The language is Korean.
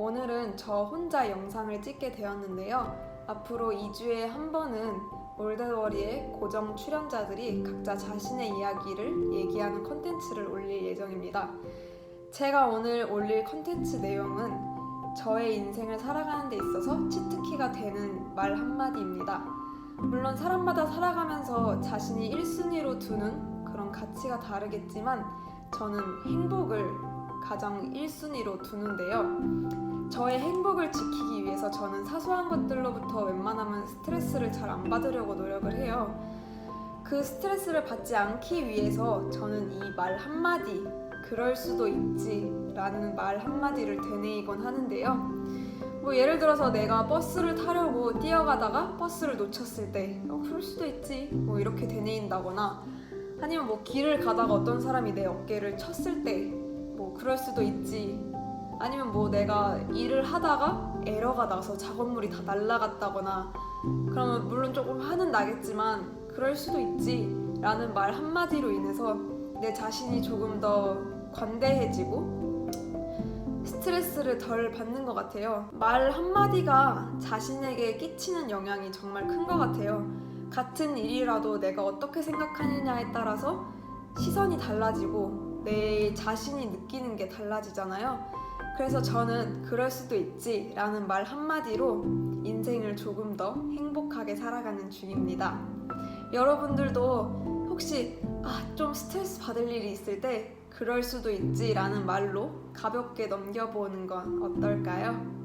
오늘은 저 혼자 영상을 찍게 되었는데요. 앞으로 2주에 한 번은 올드워리의 고정 출연자들이 각자 자신의 이야기를 얘기하는 컨텐츠를 올릴 예정입니다. 제가 오늘 올릴 컨텐츠 내용은 저의 인생을 살아가는 데 있어서 치트키가 되는 말 한마디입니다. 물론 사람마다 살아가면서 자신이 1순위로 두는 그런 가치가 다르겠지만 저는 행복을 가장 1순위로 두는데요. 저의 행복을 지키기 위해서 저는 사소한 것들로부터 웬만하면 스트레스를 잘 안 받으려고 노력을 해요. 그 스트레스를 받지 않기 위해서 저는 이 말 한마디, 그럴 수도 있지 라는 말 한마디를 되뇌이곤 하는데요. 뭐 예를 들어서 내가 버스를 타려고 뛰어가다가 버스를 놓쳤을 때, 어, 그럴 수도 있지. 뭐 이렇게 되뇌인다거나 아니면 뭐 길을 가다가 어떤 사람이 내 어깨를 쳤을 때, 뭐 그럴 수도 있지. 아니면 뭐 내가 일을 하다가 에러가 나서 작업물이 다 날라갔다거나 그러면 물론 조금 화는 나겠지만 그럴 수도 있지 라는 말 한마디로 인해서 내 자신이 조금 더 관대해지고 스트레스를 덜 받는 것 같아요. 말 한마디가 자신에게 끼치는 영향이 정말 큰 것 같아요. 같은 일이라도 내가 어떻게 생각하느냐에 따라서 시선이 달라지고 내 자신이 느끼는 게 달라지잖아요. 그래서 저는 그럴 수도 있지 라는 말 한마디로 인생을 조금 더 행복하게 살아가는 중입니다. 여러분들도 혹시 아, 좀 스트레스 받을 일이 있을 때 그럴 수도 있지 라는 말로 가볍게 넘겨보는 건 어떨까요?